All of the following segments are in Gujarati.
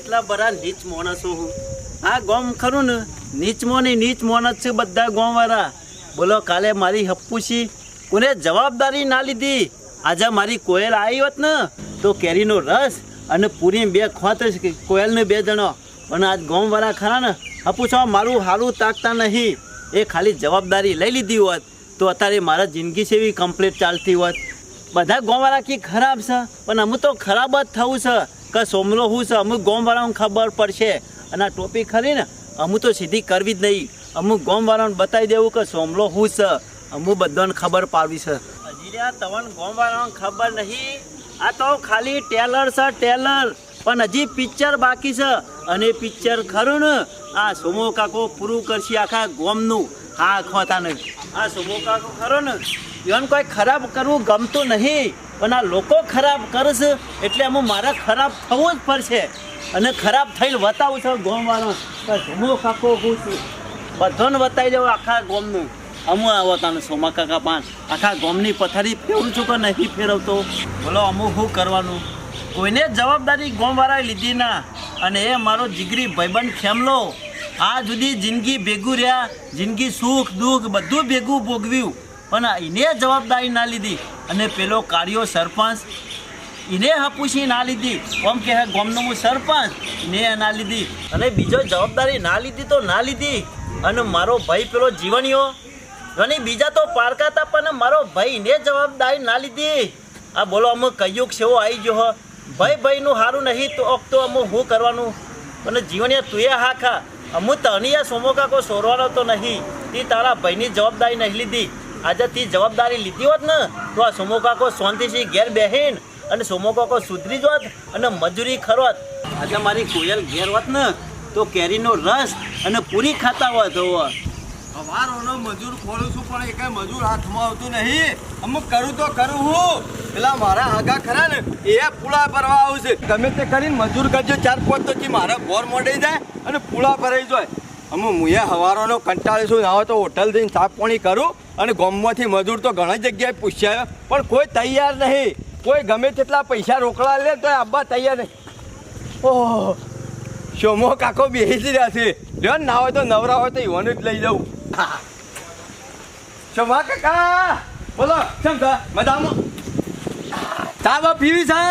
કેટલા બધા નીચ માણસો હું? આ ગોમ ખરું ને? નીચમાં ને નીચ માણસ છે બધા ગોમ વાળા બોલો, કાલે મારી હપ્પુસી કોને જવાબદારી ના લીધી? આજે મારી કોયલ આવી હોત ને, તો કેરીનો રસ અને પૂરી બે ખોત કોયલને બે જણો. પણ આજ ગોમ વાળા ખરા ને હપુસો મારું હારું તાકતા નહીં. એ ખાલી જવાબદારી લઈ લીધી હોત, તો અત્યારે મારા જિંદગી એવી કમ્પ્લીટ ચાલતી હોત. બધા ગોમવાળા કી ખરાબ છે? પણ અમુક તો ખરાબ જ થવું છે. કે સોમલો હું છે અમુક ગોમવાળાને ખબર પડશે. અને આ ટોપી ખરી ને અમુક તો સીધી કરવી જ નહીં. અમુક ગોમવાળાને બતાવી દેવું કે સોમલો હું છે અમુક બધાને ખબર પાડવી છે. હજી આ તમને ગોમવાળાને ખબર નહીં. આ તો ખાલી ટેલર છે, ટેલર. પણ હજી પિક્ચર બાકી છે. અને પિક્ચર ખરું ને, આ સોમો કાકો પૂરું કરશે આખા ગોમનું. હા, ખોતાને. આ સોમો કાકો ખરો ને. ઈવન કોઈ ખરાબ કરવું ગમતું નહીં. પણ આ લોકો ખરાબ કરશે એટલે એમાં મારે ખરાબ થવું જ પડશે. અને ખરાબ થઈને બતાવું છું ગોમવાળો સોમો કાકો હું છું. બધાને બતાવી દઉં આખા ગોમનું. અમુ આવો તાને સોમા કાકા પાન. આખા ગોમની પથારી ફેરું છું કે નહીં ફેરવતો? બોલો, અમુ શું કરવાનું? કોઈને જવાબદારી ગોમવાળાએ લીધી ના. અને એ મારો જીગરી ભાઈબંધ ખેમલો. આ જુદી જિંદગી ભેગું રહ્યા. જિંદગી સુખ દુઃખ બધું ભેગું ભોગવ્યું. પણ એને જવાબદારી ના લીધી. અને પેલો કાર્યો સરપંચ એને હપુસી ના લીધી. કોમ કે ગામનો હું સરપંચ ને ના લીધી. અને બીજો જવાબદારી ના લીધી તો ના લીધી. અને મારો ભાઈ પેલો જીવણીઓ અને બીજા તો પારકા હતા પણ મારો ભાઈ ને જવાબદારી ના લીધી. આ બોલો અમુક કયુગ સેવો આવી ગયો હો. ભાઈ, ભાઈનું સારું નહીં, તો તો અમુક શું કરવાનું? અને જીવણીયા, તું હા ખા. અમુ તનિયા સોમો કાકો સોરવાનો તો નહીં. તે તારા ભાઈની જવાબદારી નહીં લીધી. આજે તે જવાબદારી લીધી હોત ને, તો આ સોમો કાકો શાંતિથી ઘેર બેહીન અને સોમો કાકો સુધરી જોત અને મજૂરી ખરોત. આજે મારી કોયલ ઘેર હોત ને, તો કેરીનો રસ અને પૂરી ખાતા હોત હોવ અમારોનો મજૂર ખોલું છું, પણ એ કઈ મજૂર હાથમાં આવતું નહીં. અમુક કરું તો કરું હું. પેલા મારા આગા ખરા ને, એ પૂળા ભરવા આવશે. ગમે તે કરીને મજૂર કરજો, ચાર પાંચ તો મારા બોર મોડાઈ જાય અને પૂળા ભરાઈ જાય. અમુક મુયા હવારોનો કંટાળે છું. હોય તો હોટલ જઈને સાફ પાણી કરું અને ગોમમાંથી મજૂર તો ઘણી જગ્યાએ પૂછ્યા પણ કોઈ તૈયાર નહીં. કોઈ ગમે તેટલા પૈસા રોકડા લે તો આબા તૈયાર નહીં. ઓહ, શોમો કાકો બેસી જ રહ્યા છે. લ્યો, ને હોય તો નવરા હોય તો ઈવાનું જ લઈ જાઉં. શોમા કાકા, બોલો છે? મજામાં? ચા બા પીવી છે?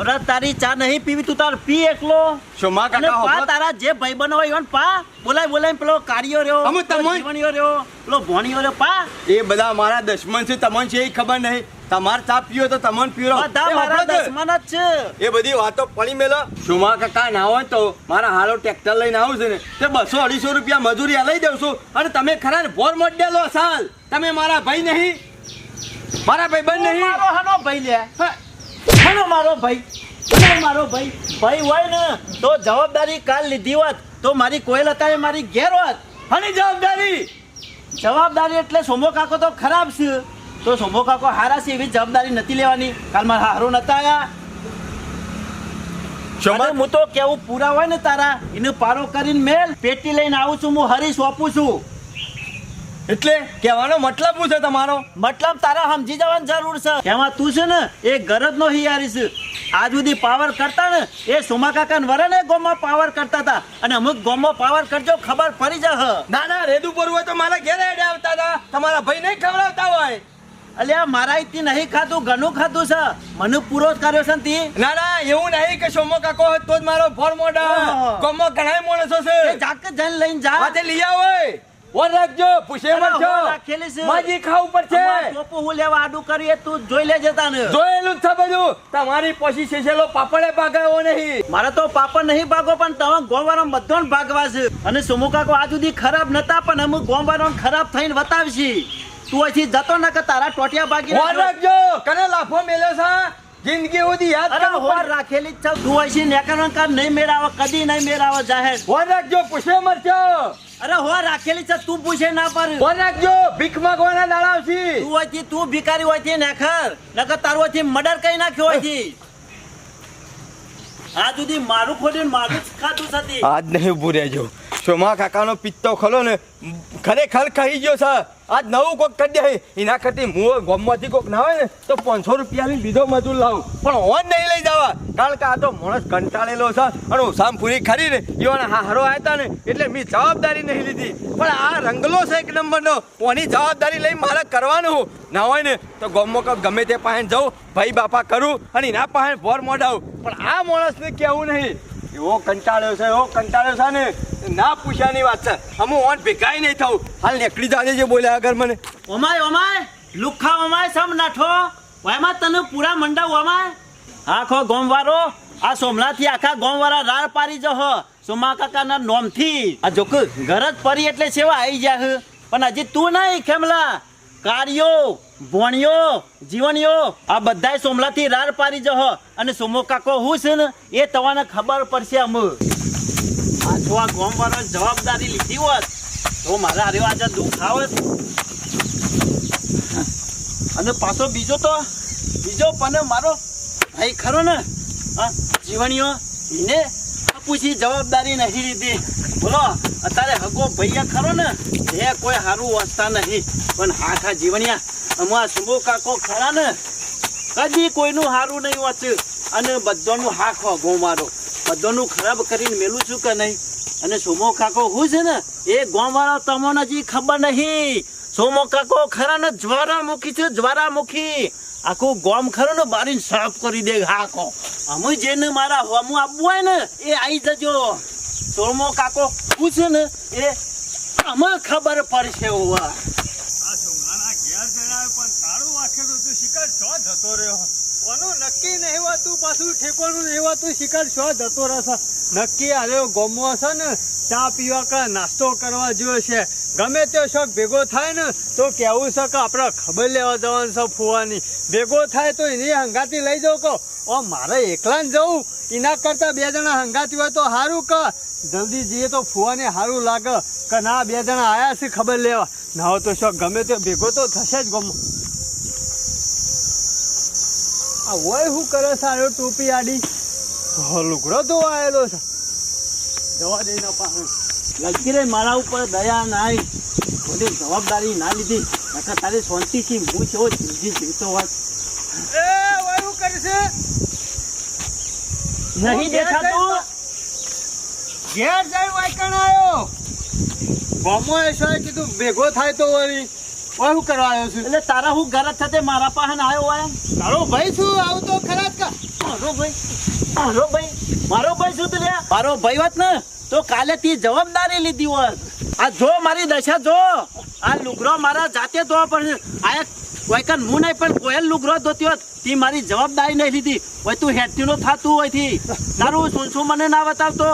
અરે તારી ચા નહીં પીવી તું તાર પી એકલો. શોમા કાકા પા તારા જે ભાઈ બનો હોય ઈવન પા. બોલાય બોલાય પેલો કાર્યો રહ્યો અમે તમોય- જીવણીયો રહ્યો પેલો ભોણીયો રહ્યો પા. એ બધા મારા દશમન છે તમને છે એ ખબર નહીં. તમાર ચા પીયો તો તમને પીવો. બધા મારા દશમન જ છે. એ બધી વાતો પડી મેલો. શોમા કાકા ના હોય તો મારા હાલો ટ્રેક્ટર લઈને આવું છે ને. તે બસો અઢીસો રૂપિયા મજૂરી લઈ દઉં છું. અને તમે ખરા ને ભોર મોડેલો સાલ. તમે મારા ભાઈ નહીં. મારા ભાઈ બંધ નહીં. મારો હાનો ભાઈ લે. હા. મારો ભાઈ મારો ભાઈ. ભાઈ હોય ને તો જવાબદારી કાલ લીધી હોત તો મારી કોયલ અત્યારે મારી ઘેર હોત. હની જવાબદારી. જવાબદારી એટલે સોમો કાકો તો ખરાબ છે. તો સોમો કાકો હારા છે એવી જવાબદારી નથી લેવાની. કાલ મારા હારો નતા આવ્યા શોમા હું તો કેવું પૂરા હોય ને તારા એને પારો કરીને મેલ પેટી લઈને આવું છું હું હરી સોંપું છું. એટલે કહેવાનો મતલબ શું છે તમારો? મતલબ તારા સમજી જવાની જરૂર છે. એમાં તું છે ને એ ગરજ નો હિયારી છે. આજ સુધી પાવર કરતા ને એ સોમા કાકા વરે ને ગોમાં પાવર કરતા હતા. અને અમુક ગોમાં પાવર કરજો ખબર પડી જ ના ના રેદુ પર હોય તો મારા ઘેરે હેડે આવતા હતા. તમારા ભાઈ નહીં ખવડાવતા હોય. અલ્યા મારા થી નહીં ખાતું ઘણું ખાતું છે. મને પૂરો જ કર્યો છે તી. ના ના એવું નહીં કે સોમો કાકો હોય તો જ મારો ફોર મોડા. કોમો ઘણા માણસો છે. જાક જઈને લઈને જા. લઈ આવો ઓર રાખજો પૂછે છો. છે. માજી ખાવું પડશે. અમાર ટોપું હું લેવા આડું કરીએ તું જોઈ લેજે તાને. જોયેલું છે બધું. તમારી પછી શેષેલો પાપડે ભાગાયો નહીં. મારે તો પાપડ નહીં ભાગો પણ તમે ગોવાળો બધો ભાગવા છે. અને સુમુકા કો આ સુધી ખરાબ નતા પણ અમુક ગોવાળો ખરાબ થઈને બતાવશી તું અહીંથી જતો ન કે તારા ટોટિયા ભાગી ઓર રાખજો. કને લાફો મેલ્યો છે જિંદગી સુધી યાદ કર હોર રાખેલી છે. તું અહીંથી નેકરણ કામ નહીં મેળાવે કદી નહીં મેળાવે જાહેર. ઓર રાખજો પૂછે મરજો અરે હો રાખેલી છે તું પૂછે ના પર. ઓર રાખજો ભીખ માંગવાના દાડા આવશી. તું અહીંથી તું ભિખારી હોયથી નેખર. નકર તારું અહીંથી મર્ડર કરી નાખ્યો અહીંથી આ સુધી મારું ખોલ્યું મારું જ ખાતું થતી આજ નહીં ઉભું રહેજો. સોમા કાકાનો પિત્તો ખલો ને ખરેખર કહી ગયો છે આજ નવું કોક કરી દે એના કરતી હું ગોમમાંથી કોક ના હોય ને, તો પાંચસો રૂપિયાની બીજો મજૂર લાવું. પણ ઓન નહીં લઈ જવા. કારણ કે આ તો માણસ કંટાળેલો છે અને ઉસામ પૂરી ખરી ને એવાના હારો આવ્યા ને, એટલે મેં જવાબદારી નહીં લીધી. પણ આ રંગલો છે એક નંબરનો, ઓની જવાબદારી લઈ મારે કરવાનું. ના હોય ને, તો ગમો કપ ગમે તે પાસે જાઉં, ભાઈ બાપા કરું અને એના પાસે ભોર મોડાવું પણ આ માણસને કહેવું નહીં? એવો કંટાળ્યો છે, એવો કંટાળ્યો છે ને, ના પૂછ્યાની વાત છે. અમુ ઓન ભેગાય નહીં થવું હાલ નીકળી જાજે જે બોલ્યા આગળ મને. ઓમાય ઓમાય લુખા ઓમાય સમ નાઠો. ઓયમાં તને પૂરા મંડા ઓમાય? આખો ગોમવારો, આ સોમનાથી આખા ગોમવારા રાર પારી જહો. સોમા કાકાના નોમથી. આ જોક ઘર જ પરી એટલે સેવા આવી જાહ પણ હજી તું નહીં, ખેમલા. કાર્યો. ભોણિયો જીવણીયો આ બધાય સોમલાથી રાર પારી જહો. અને સોમો કાકો હું છે ને, એ તમને ખબર પડશે અમ. આ આ ગોમવાળો જવાબદારી લીધી હોત, તો મારા હારે આજે દુઃખ આવત અને પાછો બીજો તો, બીજો પણ મારો ભાઈ ખરો ને હા જીવણીઓ, એને પૂછી જવાબદારી નહીં લીધી. બોલો, અત્યારે હગો ભૈયા ખરો ને, એ કોઈ સારું વાંચતા નહીં. પણ હા ખા જીવણિયા અમારા સુમો કાકો ખરા ને? કદી કોઈનું સારું નહીં વાંચ્યું અને બધાનું હા ખો ગો મારો. બધાનું ખરાબ કરીને મેલું છું કે નહીં? અને સોમો કાકો હું છે ને? એ ગોવાળા તમને હજી ખબર નહીં. સોમો કાકો ખરા ને? જ્વારામુખી છે જ્વારામુખી આખું ગોમ ખરો ને, બારીને સાફ કરી દે હાકો. અમે જેને મારા હોમું આપવું હોય ને, એ આવી જજો. સોમો કાકો હું છે ને, એ અમે ખબર પડશે હોવા આ સોમલાના ઘેર જણાવે પણ તારું વાંખેલું તું શિકાર શો જતો રહ્યો. કોનું નક્કી નહીં હોતું પાછું ઠેકોનું નહીં હોતું શિકાર શો જતો રહેશે? નક્કી હારે ગમવો હશે ને? ચા પીવા કે નાસ્તો કરવા જેવો છે. ગમે તે શોખ ભેગો થાય ને, તો કેવું છે કે આપણે ખબર લેવા જવાનું છે ફુવાની. ભેગો થાય તો એની હંગાતી લઈ જાઉં કહો. ઓ મારે એકલા જ જવું? એના કરતા બે જણા હંગાતી હોય તો સારું કે જલ્દી જઈએ તો ફુવાને સારું લાગે. કે ના, બે જણા આવ્યા છે ખબર લેવા. ના તો શોખ ગમે તે ભેગો તો થશે જ ગમો. આ હોય શું કરે સારો ટોપી આડી? લુગડો તો આવેલો છે. જવા દે લખી રે મારા ઉપર દયા નાય. બધી જવાબદારી ના લીધી. નકર તારી શાંતિથી હું છે જિંદગી જીવતો હોત. એ હોય શું કરશે? નહીં દેખાતું? ઘેર જઈ વાયકણ આવ્યો બોમો એ કીધું ભેગો થાય તો વળી. હોય શું કરવા આવ્યો છું? એટલે તારા હું ઘર જ થતે મારા પાસે આવ્યો હોય તારો ભાઈ શું આવું તો ખરા જ મારો ભાઈ મારો ભાઈ મારો ભાઈ શું તું લે મારો ભાઈ હોત ને તો કાલે તી જવાબદારી લીધી હોત. આ જો મારી દશા જો. આ લુગરો મારા જાતે ધોવા પડશે આ કોઈકન હું નહીં પણ કોયલ લુગરો ધોતી હોત તી મારી જવાબદારી નહીં લીધી. હોય તું હેઠી નો થાતું હોયથી તારું શું શું મને ના બતાવતો?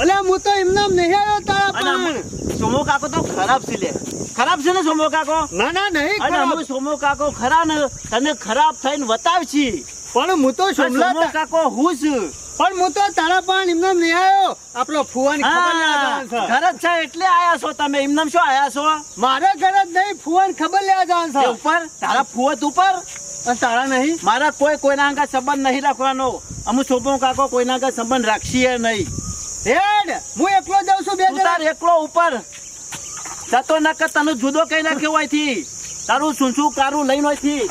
અલે હું તો એમને એમ નહીં આવ્યો તારા પણ. સોમો કાકો તો ખરાબ છે લે. ખરાબ છે ને સોમો કાકો? ના ના નહીં અને. અમુ સોમો કાકો ખરા ને તને ખરાબ થઈને બતાવશી પણ હું તો સોમલા સોમો કાકો હું છું. પણ હું તો તારા પણ એમને એમ નહીં આવ્યો. આપણો ફુવાની ખબર ઘર જ છે એટલે આયા છો તમે. એમનામ શું આયા છો? મારા ઘર જ નહીં ફુવાન ખબર લેવા જવાનું છે. ઉપર? તારા ફુવત ઉપર? તારા નહીં. મારા કોઈ કોઈના આગળ સંબંધ નહીં રાખવાનો. અમુક સોપો કાકો કોઈના આગળ સંબંધ રાખશીએ નહીં. હેડ હું એકલો જાઉં છું બે તાર એકલો ઉપર. જતો નકર તને જુદો કઈ નાખ્યો હોયથી તારું શું શું કારું લઈને હોયથી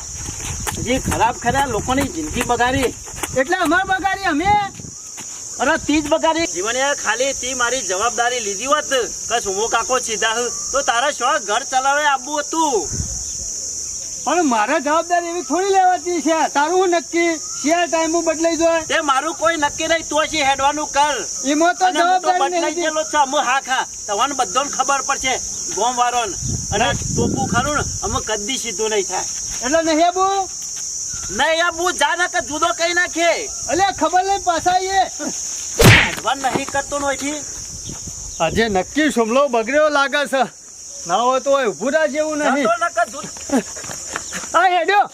જે ખરાબ ખરાબ લોકોની જિંદગી બગાડી. એટલે અમાર બગાડી અમે? અરે તીજ બગાડી. જીવન ખાલી તી મારી જવાબદારી લીધી હોત. કે હું કાકો સીધા તો તારા શું ઘર ચલાવે આવવું હતું. પણ મારા જવાબદારી એવી થોડી લેવાતી છે. તારું હું નક્કી? શેર ટાઈમ બદલાઈ જોય? તે મારું કોઈ નક્કી નહીં તું હજી હેડવાનું કર. એમાં તો હું જવાબદારી નહીં ગયેલો છું અમે હા ખા. તમને બધો ખબર પડશે ગોમ વાળોને અને ટોપું ખરું ને અમે કદી સીધું નહીં થાય. એટલે નહીં આબુ નહીં આ હું જા ના કે જુદો કઈ નાખે. એટલે ખબર નહીં પાછા એ અડવાન નહીં કરતો નોયથી આજે નક્કી સુમલો બગડ્યો લાગે છે. ના હોય તો ઊભું જેવું નહીં. આ હેડ્યો.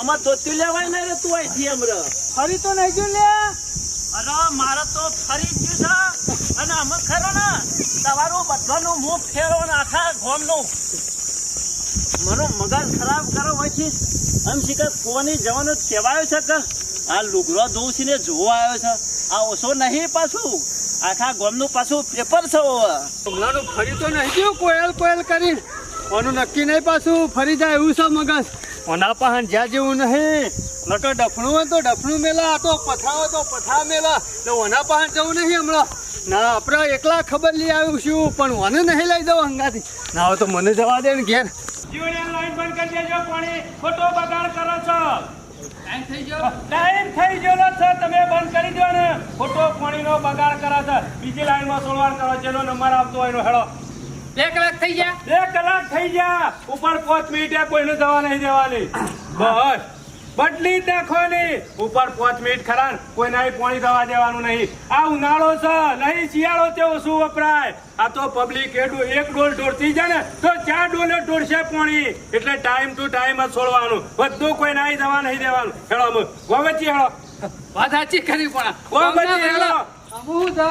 અમાર ધોતી લેવાય નહીં રે તું અહીંથી રે. ફરી તો નહીં જો લે. અરે મારે તો ફરી ગયું છે. અને અમે ખરો ને તમારું બધાનું મુખ ફેરો ને આખા ગોમનું. મારો મગજ ખરાબ કરો પછી એમ શીખર કોની જવાનું કહેવાયો છે કે આ લુગડો ધોઉં છે ને જોવા આવ્યો છે. આ ઓછો નહીં પાછું. આખા ગોમનું પાછું પેપર છે. હમણાંનું ફરી તો નહીં ગયું કોયલ કોયલ કરી ઓનું નક્કી નહીં પાછું ફરી જાય એવું છે મગજ. ઓના પાહન જ્યાં જેવું નહીં. નકર ડફણું હોય તો ડફણું મેલા આ તો પથા હોય તો પથા મેલા. ને ઓના પાહન જવું નહીં હમણાં. ના આપણે એકલા ખબર લઈ આવ્યું છું પણ મને નહીં લઈ દઉં હંગાથી. ના હોય તો મને જવા દે ને ઘેર. લાઈન બંધ કરી દેજો પાણી ખોટો બગાડ કરો છો. ટાઈમ થઈ ગયો. ટાઈમ થઈ છે તમે બંધ કરી દો ને. ખોટો પાણીનો બગાડ કરો છો. બીજી લાઈનમાં સોળવાડ કરો જેનો નંબર આપતો હોય એનો હેડો બે કલાક થઈ ગયા? બે કલાક થઈ ગયા. ઉપર પાંચ મિનિટે કોઈને દવા નહીં દેવાની. બસ. બદલી જ નાખવાની ઉપર પાંચ મિનિટ ખરા. કોઈ કોઈને પોણી દવા દેવાનું નહીં. આ ઉનાળો છે. નહીં શિયાળો તેવો શું વપરાય? આ તો પબ્લિક એક ડોલ ઢોળતી જાય ને તો ચાર ડોલે ઢોળશે પાણી. એટલે ટાઈમ ટુ ટાઈમ જ છોડવાનું. બધું કોઈ નહીં દવા નહીં દેવાનું. હેડો ગોવચી હેડો વાત સાચી કરી પણ ગોવચી બચી હેડો હું તો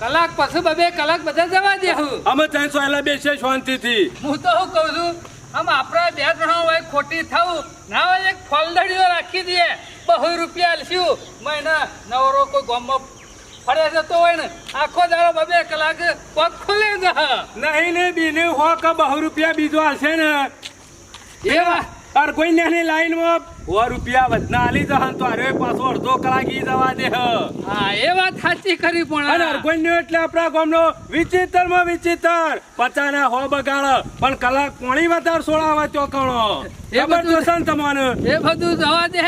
કલાક પછી બબે કલાક બધા જવા દેવું અમે ત્યાં સોયલા બેસીએ શાંતિથી. હું તો શું કહું છું આમ આપણા બે ત્રણ હોય ખોટી થવું ના હોય એક ફલદડીઓ રાખી દઈએ. બહુ રૂપિયા આલશું. મહિના નવરો કોઈ ગામમાં ફરે જતો હોય ને આખો દાડો બબે કલાક પગ ખુલે જ નહીં ને બીને હો કે બહુ રૂપિયા બીજો હશે ને. એવા અર કોઈ નાની લાઈનમાં સો રૂપિયા વધના આલી જહન તો અરે પાછો અડધો કલાક ઈ જવા દે હા. એ વાત સાચી કરી અને પણ અરગોઈનો એટલે આપણા ગામનો વિચિત્રમાં વિચિત્ર પચાના હો બગાડ પણ કલાક કોણી વધાર સોળાવા તો કણો એ બધું- છે તમને? એ બધું જવા દે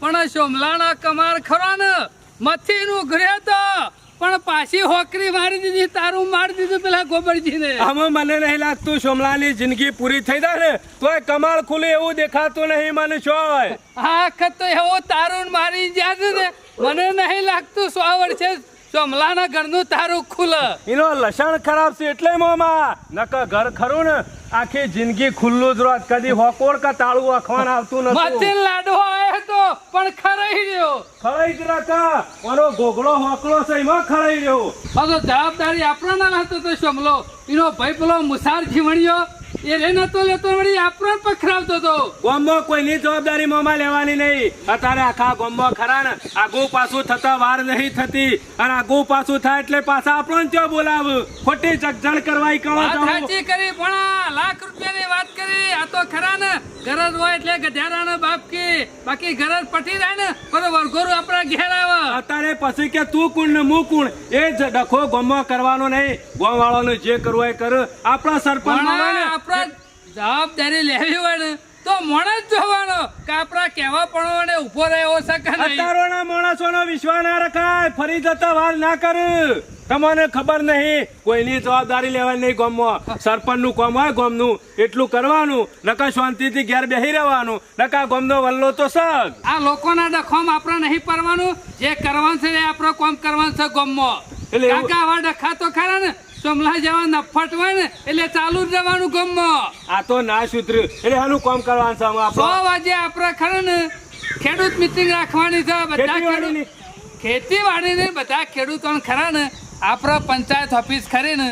પણ સોમલાના કમાર ખરો ને મથી નું ઘરે તો પણ પાછી હોકરી મારી દીધી તારું મારી દીધું પેલા ગોબરજીને. આમાં મને નહીં લાગતું સોમલાની જિંદગી પૂરી થઈ જાય ને તોય કમાલ ખુલે એવું દેખાતું નહીં મને શોય વખત તો એવો તારું મારી જ્યાં છે ને મને નહીં લાગતું સો વર્ષે સોમલાના ઘરનું તારું ખુલ્લ એનો લસણ ખરાબ છે એટલે મોમાં. નકર ઘર ખરું ને આખી જિંદગી ખુલ્લું જ રોત કદી હોકોળ કા તાળું અખવાન આવતું નથી લાડવો તો પણ ખરાઈ રહ્યો ખરાઈ જ રાકા મારો ગોગળો હોકળો છે એમાં ખરાઈ રહ્યો. તો જવાબદારી આપણા ના હતો તો સમલો એનો ભાઈ પેલો મુસાર જીવણ્યો એ રે નતો લેતો વળી આપણો પખરાવતો હતો. કોઈની જવાબદારી મોમાં લેવાની નહીં. અત્યારે આખા ગોમમાં ખરા ને. આગુ પાછું થતા વાર નહીં થતી. અને આગુ પાછું થાય એટલે પાછા આપણો ત્યાં બોલાવ? ખોટી જગજણ કરવાય કહો સાચી કરી પણ આ લાખ રૂપિયાની વાત કરી. આ તો ખરા ને. ગરજ હોય એટલે બાપ કે બાકી ગરજ પટી જાય ને બધો વરઘોરું આપણા ઘેર આવે. અત્યારે પછી કે તું કુણ ને મુ કુણ? એ જ ડખો ગોમમાં કરવાનો નહીં. ગોમ વાળાનું જે કરવું એ કર. આપણા સરપંચ આપણા જવાબદારી લેવી હોય ને તો મોણ જોવાનો. કે આપણા કહેવા પણ ને ઊભો રહેવો શકે અત્યારોના માણસોનો વિશ્વાસ ના રખાય ફરી જતા વાર ના કરું. તમને ખબર નહીં કોઈની જવાબદારી લેવાની નહીં ગામમાં. સરપંચનું કોમ હોય ગામનું. એટલું કરવાનું નકા શાંતિથી ઘેર બેસી રહેવાનું. નકા ગામનો વલ્લો તો સગ. આ લોકોના ડખોમ આપણે નહીં પરવાનું. જે કરવાનું છે એ આપણે કોમ કરવાનું છે ગોમમાં. એટલે ડખા તો ખરા ને સોમલા જેવા નફટ હોય ને એટલે ચાલુ જ રહેવાનું ગોમમાં આ તો ના સુધર્યું. એટલે આનું કામ કરવાનું છે સો વાગે આપણે ખરા ને ખેડૂત મિટિંગ રાખવાની છે બધા. ખેડૂત ખેતીવાડીને બધા ખેડૂતોને ખરા ને આપણે પંચાયત ઓફિસ ખરી ને.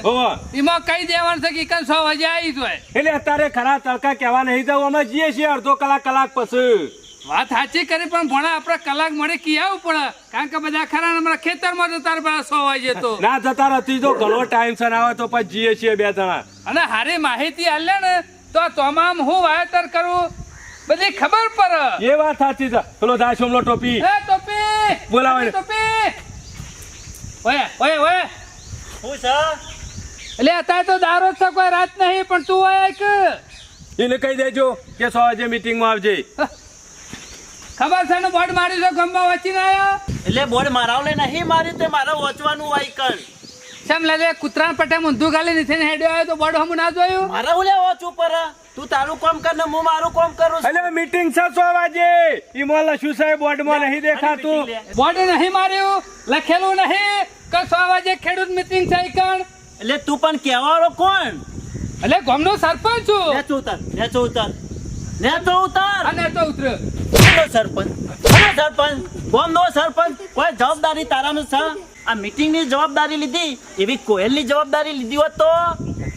એમાં કઈ દેવાનું છે કે સો વાગે આવી જાય એટલે અત્યારે ખરા તડકા કહેવા નહીં જવું અમે જઈએ છીએ અડધો કલાક કલાક પછી. વાત સાચી કરી પણ ભણા આપણે કલાક મળે કી આવું પડે? કારણ કે બધા ખરા ને અમારા ખેતરમાં જતા પેલા સો વાગે તો. ના જતા નથી તો ઘણો ટાઈમ સર આવે તો પછી જઈએ છીએ બે જણા. અને હારી માહિતી આલે ને તો તમામ હું વાયતર કરું? બધી ખબર પડે. એ વાત સાચી છે. પેલો દાસ સોમલો ટોપી. એ ટોપી? બોલાવે ટોપી? ઓય ઓય ઓય. હું છે? એટલે અત્યારે તો દારો છે કોઈ રાત નહીં પણ તું ઓય એક. એને કહી દેજો કે સો વાગે મીટિંગમાં આવજે. ખબર છે ને બોર્ડ મારી તો ખંભા વચ્ચે ના આવ્યો એટલે બોર્ડ મારાવલે નહીં મારી તે મારે વાંચવાનું કણ શેમ લાગે પટે પટ્ટે મુંધું ગાલી નીચે હેડ્યો આવ્યો તો બોર્ડ હમ ના જોયું? મારા ઉલે વોચ ઉપર? પર તું તારું કામ કર ને હું મારું કામ કરું એટલે મીટિંગ છે સો વાગે. ઈમોલ શું સાહેબ બોર્ડમાં નહીં દેખાતું. બોર્ડ નહીં માર્યું લખેલું નહીં કે સો વાગે ખેડૂત મીટિંગ છે કણ? એટલે તું પણ કહેવાળો કોણ? એટલે ગામનો સરપંચ છું. લે ચોતર લે નેચો ઉતાર તો ઉતાર. અને તો ઉતર્યો કોનો સરપંચ. કોનો સરપંચ. કોમનો સરપંચ. કોઈ જવાબદારી તારાનું છે? આ મીટિંગની જવાબદારી લીધી? એવી કોયલની જવાબદારી લીધી હોત તો?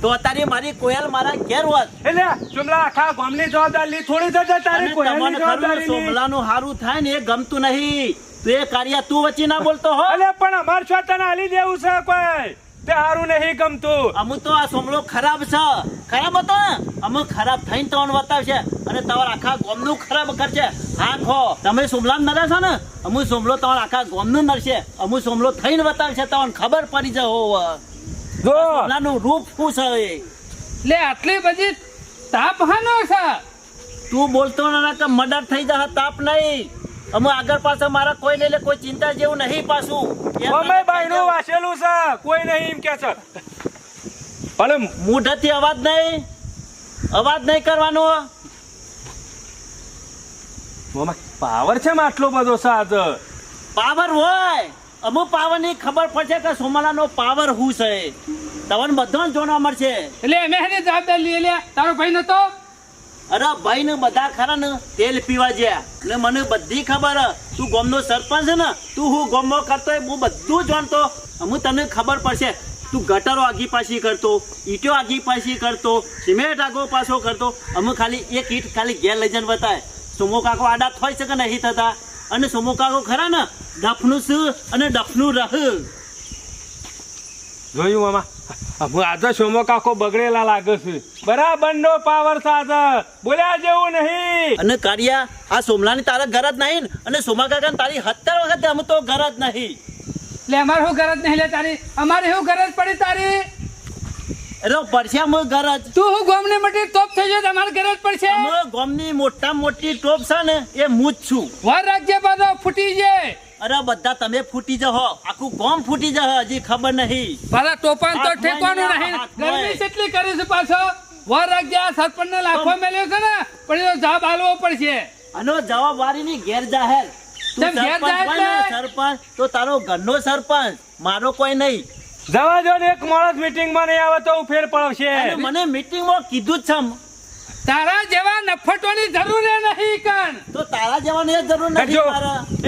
તો અત્યારે મારી કોયલ મારા ઘેર હોત. એટલે ચુમલા આખા ગામની જવાબદારી થોડી થશે તારી ખરું જવાબદારી. સોમલાનું હારું થાય ને એ ગમતું નહીં. તું એ કાર્ય તું વચ્ચે ના બોલતો હો. અલે પણ અમાર છો તને હાલી દેવું છે કોઈ? તે હારું નહીં ગમતું. અમુક તો આ સોમલો ખરાબ છે. ખરાબ હતો અમુ ખરાબ થઈને તમને બતાવશે અને તમારા આખા ગોમનું ખરાબ કરશે હા. ખો તમે સોમલામ નરે છો ને? અમુક સોમલો તમારા આખા ગોમનું નરશે. અમુક સોમલો થઈને બતાવશે તમને ખબર પડી જાય જો. સોમલાનું રૂપ શું છે એ? લે આટલી બધી તાપ હાનો છે. તું બોલતો ના કે મર્ડર થઈ જશે તાપ નહીં. અમે આગળ પાછળ મારા કોઈ નહીં લે કોઈ ચિંતા જેવું નહીં પાછું. અમે બાયણું વાસેલું છે. કોઈ નહીં એમ કે છે. પણ મોઢેથી અવાજ નહીં. અવાજ નહીં કરવાનો. પાવર છે આટલો બધો છે પાવર હોય. અમુક પાવરની ખબર પડશે કે સોમાલાનો પાવર હું છે. તમને બધાને જોવા મળશે. એટલે અમે એની જવાબદારી લઈ લે. તારો ભાઈ નતો? અરે ભાઈ ને બધા ખરા ને તેલ પીવા જ્યા. ને મને બધી ખબર. હે. તું ગોમનો સરપંચ છે ને તું હું ગોમો કરતો હોય હું બધું જાણતો. અમુક તને ખબર પડશે. તું ગટરો આગી પાછી કરતો ઈટો આગી પાછી કરતો સિમેન્ટ આગો પાછો કરતો. અમુક ખાલી એક ઈટ ખાલી ગેર લઈ જઈને બતાય. સોમો કાકો આડા થઈ શકે નહીં થતા? અને સોમો કાકો ખરા ને? ડફનું શું અને ડફનું રહ. જોયું મામા? હું આજે સોમો કાકો બગડેલા લાગે છે. બરાબર નો પાવર છે બોલ્યા જેવું નહીં. અને કારિયા આ સોમલાની તારા ઘર જ નહીં અને સોમા કાકા તારી હત્યાર વખત અમે તો ઘર જ નહીં. લે અમારે શું ગરજ નહીં? લે તારી અમારે શું ગરજ પડી તારી? એટલે પરસ્યામાં ઘર. જ તું હું ગોમની મટી ટોપ થઈ જાય તમારે ગરજ પડશે. અમારા ગામની મોટા મોટી ટોપ છે ને એ હું જ છું. વાર રાખજે પાછો ફૂટી જાય અરે બધા તમે ફૂટી જહો આખું ગોમ ફૂટી જહ હજી ખબર નહીં. પાછા તોફાન તો ઠેકવાનું નહીં, ગરમી કેટલી કરી છે પાછો? વાર રાખજે આ સરપંચ ને મેલ્યો છે ને પણ એનો જવાબ આલવો પડશે. આનો જવાબદારીની ગેર જાહેર તું સરપંચ ને? સરપંચ. તો તારો ઘરનો સરપંચ મારો કોઈ નહીં. જવા જો ને એક માણસ મીટિંગમાં નહીં આવે તો હું ફેર અને પડશે મને મીટિંગમાં કીધું જ છે. તારા જેવા નફટોની જરૂર નહીં કણ તો તારા જેવાની જરૂર નથી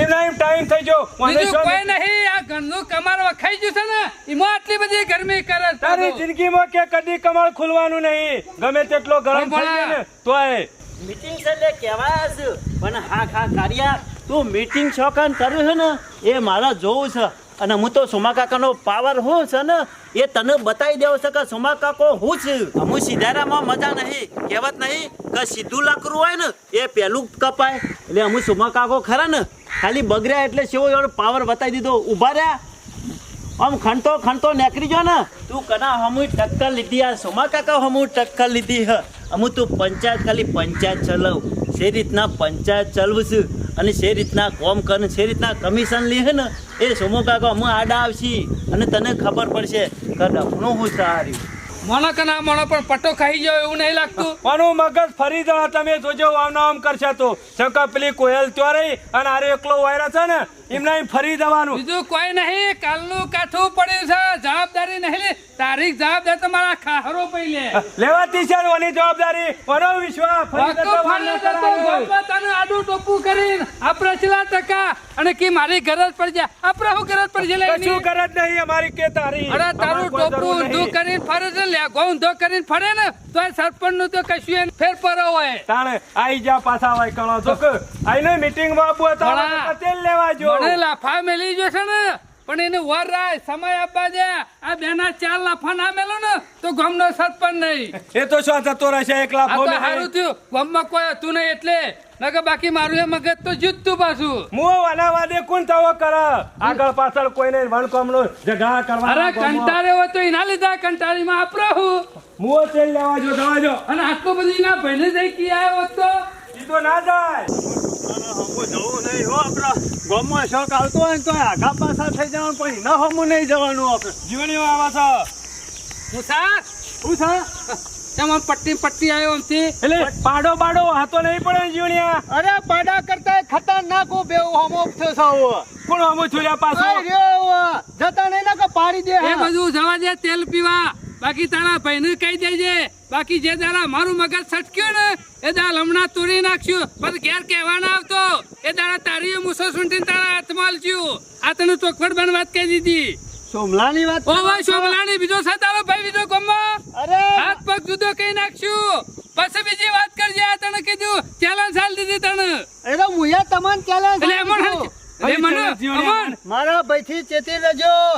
એમ ટાઈમ થઈ જો મને બીજું કોઈ નહીં આ ઘરનું કમાર વખાઈ ગયું છે ને એમાં આટલી બધી ગરમી કરે તારી. જિંદગીમાં કે કદી કમાળ ખુલવાનું નહીં. ગમે તેટલો ગરમ થઈ જાય ને તોય. મીટિંગ છે એટલે કહેવાય છે પણ હા હા કાર્યા તું મીટિંગ શોકન કર્યું છે ને? એ મારે જોવું છે. અને હું તો સોમા કાકાનો પાવર હું છે ને, એ તને બતાવી દેવો છે કે સોમા કાકો હું છું. હું સિધારામાં મજા નહીં, કહેવત નહીં કે સીધું લાકરું હોય ને, એ પહેલું કપાય. એટલે હું સોમા કાકો ખરા ને, ખાલી બગડ્યા એટલે સેવો એવો પાવર બતાવી દીધો. ઊભા રહ્યા. આમ ખણતો ખણતો નીકળી ગયો ને, તું કના હમુ ટક્કર લીધી આ, સોમા કાકા હમુ ટક્કર લીધી હ. અમુ તું પંચાયત ખાલી પંચાયત ચલાવ. જે રીતના પંચાયત ચલવું છું અને જે રીતના કોમ કર જે રીતના કમિશન લે ને, એ સોમો કાકા અમુ આડા આવશી. અને તને ખબર પડશે કે ડફનું હું સારું. કે ના પણ પટ્ટો ખાઈ જાવ એવું નહીં લાગતું? મારું મગજ ફરી જવા તમે જોજો આમ આમ કરશે તો. શંકા પેલી કોયલ ત્યાં રહી અને આરે એકલો વાયરા છે ને એમને ફરી જવાનું. બીજું કોઈ નહીં કાલનું કાઠું પડ્યું છે જવાબદારી નહીં લે. તારી જવાબદારી તમારા ખાહરો પઈ લે. લેવાતી છે ઓની જવાબદારી? ઓનો વિશ્વાસ ફરી વાતો જતો વાર ફાડ્યો ન તો તો કરાય. ગોપા તને આડું ટોપું કરીને આપણે છેલ્લા ટકા. અને કે મારી ગરજ પડી જાય? આપણે શું ગરજ પડી જાય? કશું એની? નહીં અમારી કે તારી. અરે તારું ટોપું ઊંધું નહીં. કરીને ફરે છે લે ગો ઊંધો કરીને ફરે ને તો એ સરપંચનું તો કશું એને ફેર પડો હોય. તાણે આઈ જા પાછા હોય કણો તો આઈને મીટિંગમાં આપો ભલા. તેલ લેવા જો. મને લાફા મેલી જશે ને. પણ એને વાર રાય સમય આપવા દે. આ બેના ચાર લાફા ના મેલો ને. તો ગામનો સરપંચ નહીં. એ તો શું જતો રહેશે એકલા તો સારું થયું. ગામમાં કોઈ હતું નહીં એટલે. નકે બાકી મારું એ મગજ તો જીતતું પાછું. મો વાલા વાદે કોણ થવો કર? આગળ પાછળ કોઈને વણકોમનો જગા કરવા અરે કંટાળે હોય તો એના લીધા કંટાળીમાં આપરો હું મુઓ તેલ લેવા જો જવા જો. અને આટલું બધું એના ભાઈને જઈ કી આવ્યો હોત તો? ઈ તો ના જાય. જવું નહીં હો આપણા ગામમાં શોખ આવતો હોય તો આઘા પાછા થઈ જવાનું પણ ના હમું નહીં જવાનું આપણે. એવા આવા છો. મુસા શું છે પટ્ટી પટ્ટી આવ્યો આમથી? એટલે? પાડો પાડો હાથો નહીં પડે જીવણિયા. અરે પાડા કરતા ખતરનાક બે હમો થયો કોણ હોમો છુલ્યા પાછો? જતા નહીં ને કે પાડી દે એ બધું જવા દે તેલ પીવા. બાકી તારા ભાઈને કહી દેજે. બાકી જે દાડા મારું મગજ છટક્યું ને એ દાળ હમણાં તોડી નાખ્યું. પણ ઘેર કહેવા ના આવતો. એ દાડા તારી મૂસો સુંટીને તારા હાથમાં આલચ્યું આ તને ચોખવટ બનવા કહી દીધી. સોમલાની વાત ઓ ભાઈ સોમલાની બીજો આવે ભાઈ બીજો ગમો. અરે! હાથ પગ જુદો કઈ નાખશું. પછી બીજી વાત કરજે આ તને કીધું. ચેલેન્જ હાલ દીધી તને એ તો મુયા તમને ચેલેન્જ એટલે ચેતી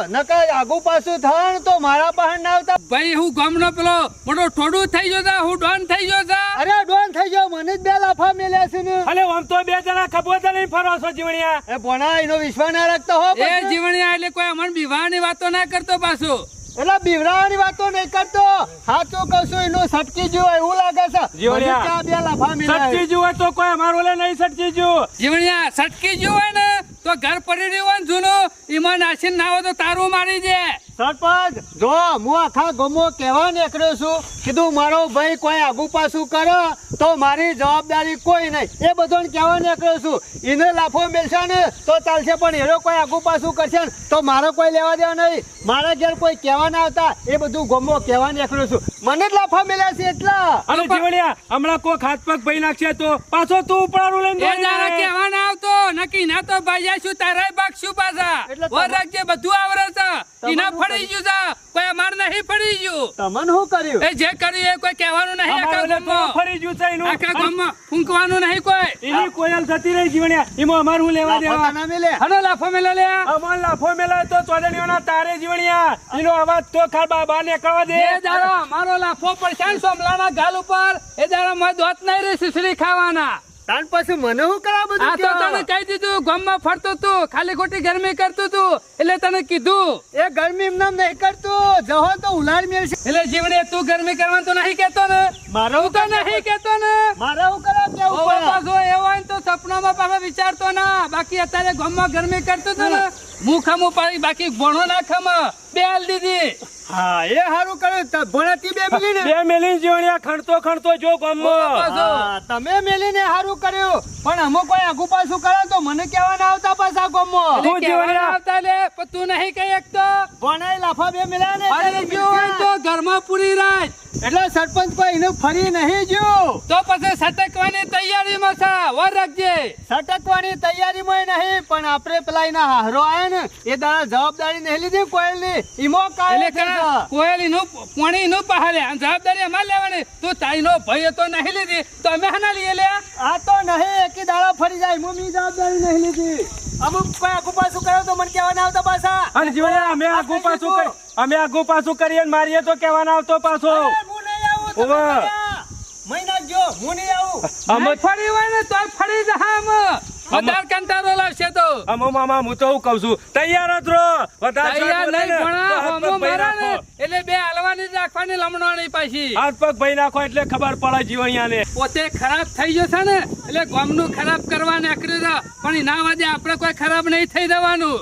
નકર આગુ પાછું તો મારા પાસે ના આવતા. ભાઈ હું ગામનો પેલો મોટો ઠોડું થઈ ગયો તા હું ડોન થઈ ગયો તા. અરે ડોન થઈ ગયો. મને જ બે લાફા મેલ્યા છે ને. અલે આમ તો બે જણા ખબર નહીં ફરો છો જીવણિયા. એ ભણા એનો વિશ્વાસ ના રાખતો હો એ જીવણિયા એટલે કોઈ અમન વિવાહની વાતો ના કરતો પાછો. એટલે બીવરાવાની વાતો નહીં કરતો. સાચું કહું છું એનું સટકી જેવો એવું લાગે છે. જીવણિયા. બે લાફા મેલ્યા. સટકી જુઓ તો કોઈ અમારું લે નહીં સટકી જુ જીવણિયા સટકી ગયું હોય ને તો ઘર પડી રહ્યું હોય જૂનું ઈમાં નાસીને ના હોય તો તારું મારી દે. સરપંચ, જો હું આખા ગમો કહેવા નીકળ્યો છું, કીધું મારો ભાઈ કોઈ આગુ પાછું કરો, તો મારી જવાબદારી કોઈ નહીં. એ બધોને કહેવા નીકળ્યો છું. એને લાફો મેળશે ને તો ચાલશે, પણ એનો કોઈ આગુ પાછું કરશે ને તો મારે કોઈ લેવા દેવા નહીં. મારા ઘેર કોઈ કહેવા ના આવતા, એ બધું ગમો કહેવા નીકળ્યો છું. મને જ લાફા મેલ્યા છે એટલા. અને જીવણિયા હમણાં કોઈ હાથ પગ ભાઈ નાખશે તો પાછો તું ઉપડાનું લઈને એ દાડા ના આવતો. નકી ના તો ભાઈ શું તારે બાગશું પાછા? એટલે વર રાખજે બધું આવરે છે. ઇના ફડી ગયું છે. કોઈ અમાર નહીં ફડી ગયું. તમન હું કર્યું? એ જે કર્યું એ કોઈ કહેવાનું નહીં આખા અમારું ગામમાં. ફરી ગયું છે એનું. આખા ગામમાં ફૂંકવાનું નહીં કોઈ. એની કોયલ થતી રહી જીવણિયા. એમાં અમારું હું લેવા દેવા? ના મેલે. હનો લાફો મેલે લે. અમાર લાફો મેલે તો ચોદણીઓના તારે જીવણિયા. એનો અવાજ તો ખાર બાબા ને નીકળવા દે. એ દાડા મારો લાફો પડશે સોમલાના ગાલ ઉપર. એ દાડા માં દોત નહીં રહી સુસરી ખાવાના. તાન પછી મને શું કરવા બધું આ તો તને કહી દીધું ગામમાં ફરતો તું ખાલી ખોટી ગરમી કરતો તું એટલે તને કીધું. એ ગરમી એમને નહીં કરતું. જહો તો ઉલાડ મેળશે એટલે જીવડે તું ગરમી કરવાનું તો નહીં કેતો ને? મારો તું નહીં કેતો ને? મારા હું કરવા કેવું પાછો એવો હોય તો સપનામાં પાછો વિચારતો ના. બાકી અત્યારે ગામમાં ગરમી કરતો તો ને? મું ખમું પાડી બાકી ભણો ના ખમ. બે હાલ દીધી. હા એ સારું કર્યું ત- ભણાતી બે મિલી બે મેલી જીવણિયા ખણતો ખણતો જો ગમો. હા, તમે મેલીને સારું કર્યું. પણ અમુક કોઈ આગુ પાછું કરે તો મને કેવા ના આવતા પાછા ગમો તું જીવણિયા. આવતા લે પણ તું નહીં કહી શકતો. ભણાઈ લાફા બે મિલા ને. અરે ગયો તો ઘરમાં પૂરી રાખ. એટલે સરપંચ કોઈ એને ફરી નહીં જો તો પછી સટકવાની તૈયારીમાં છે વર રાખજે. સટકવાની તૈયારીમાં નહીં પણ આપણે પેલા એના હારો આયા ને એ દાડા જવાબદારી નહીં લીધી કોયલની. ઈમો કાલે કોયલનું પાણી નું પહાડે. જવાબદારી અમારે લેવાની. તું તાઈનો ભય તો નહીં લીધી. તો અમે હના લઈએ લે આ તો નહીં એક દાડા ફરી જાય. મમ્મી જવાબદારી નહીં લીધી. અમુક કોઈ આગુ પાછું કરે તો મને કહેવા આવતા પાછા. અને જીવણિયા અમે આગુ પાછું કરી અમે આગુ પાછું કરીએ મારીએ તો કહેવાના આવતો પાછો. હું નહીં આવું. મહિના ગયો હું નહીં આવું. અમે ફરી હોય ને ફરી જ વધારે કંટાળો લાવશે તો. અમો મામા હું તો હું કહું છું તૈયાર જ રહો. વધારે તૈયાર નહીં ભણા ભઈ મારા ને એટલે બે હાલવાની જ રાખવાની લમણવાની પાછી. હાથ પગ ભાઈ નાખો એટલે ખબર પડે જીવણિયાને. પોતે ખરાબ થઈ ગયો છે ને એટલે ગામનું ખરાબ કરવા નીકળ્યું છે પણ ના વાજે આપણે કોઈ ખરાબ નહીં થઈ જવાનું.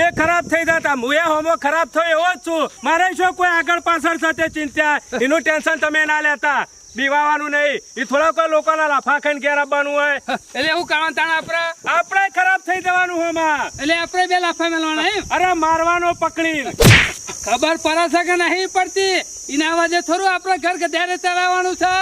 એ ખરાબ થઈ જતા હું એ હોમો ખરાબ થયો એવો જ છું. મારે શું કોઈ આગળ પાછળ સાથે ચિંતા? એનું ટેન્શન તમે ના લેતા. બીવાવાનું નહીં. એ થોડા કોઈ લોકોના લાફા ખાઈને ઘેર આવવાનું હોય. એટલે એવું કરવાનું તાણ આપણે? આપણે ખરાબ થઈ જવાનું હોમાં એટલે આપણે બે લાફા મેળવાના એમ? અરે મારવાનો પકડી ખબર પડે છે કે નહીં પડતી? એના અવાજે થોડું આપણે ઘર ગધેરે ચલાવવાનું છે?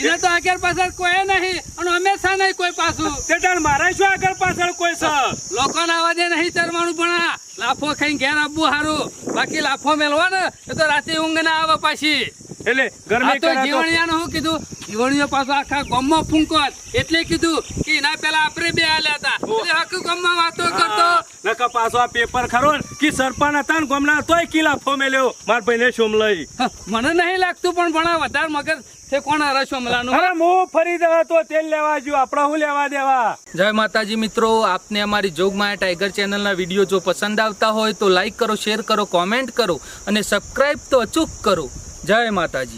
એને તો આગળ પાછળ કોઈ નહીં અને હંમેશા નહીં કોઈ પાછું. તેટલ મારે શું આગળ પાછળ કોઈ છે? લોકોના અવાજે નહીં ચરવાનું પણ લાફો ખાઈને ઘેર આવવું સારું. બાકી લાફો મેળવા ને એ તો રાતે ઊંઘ ના આવે પાછી. એટલે ગરમી તો જીવણિયાનું શું કીધું જીવણીઓ પાછો આખા ગામમાં ફૂંકો એટલે કીધું કે એના પેલા આપણે બે આલ્યા હતા. એટલે આખું ગામમાં વાતો કરતો. નકા પાછો આ પેપર ખરો કે સરપંચ હતા ને ગમના તોય કિલા ફોમેલ્યો માર ભાઈને શોમ લઈ. મને નહીં લાગતું પણ ભણા વધારે મગજ તે કોણ હરસ મલાનું અરે હું ફરી જવા તો તેલ લેવા જો આપણા હું લેવા દેવા? જય માતાજી મિત્રો આપને અમારી જોગમાયા ટાઈગર ચેનલના વીડિયો જો પસંદ આવતા હોય તો લાઈક કરો શેર કરો કોમેન્ટ કરો અને સબસ્ક્રાઇબ તો અચૂક કરો. જય માતાજી.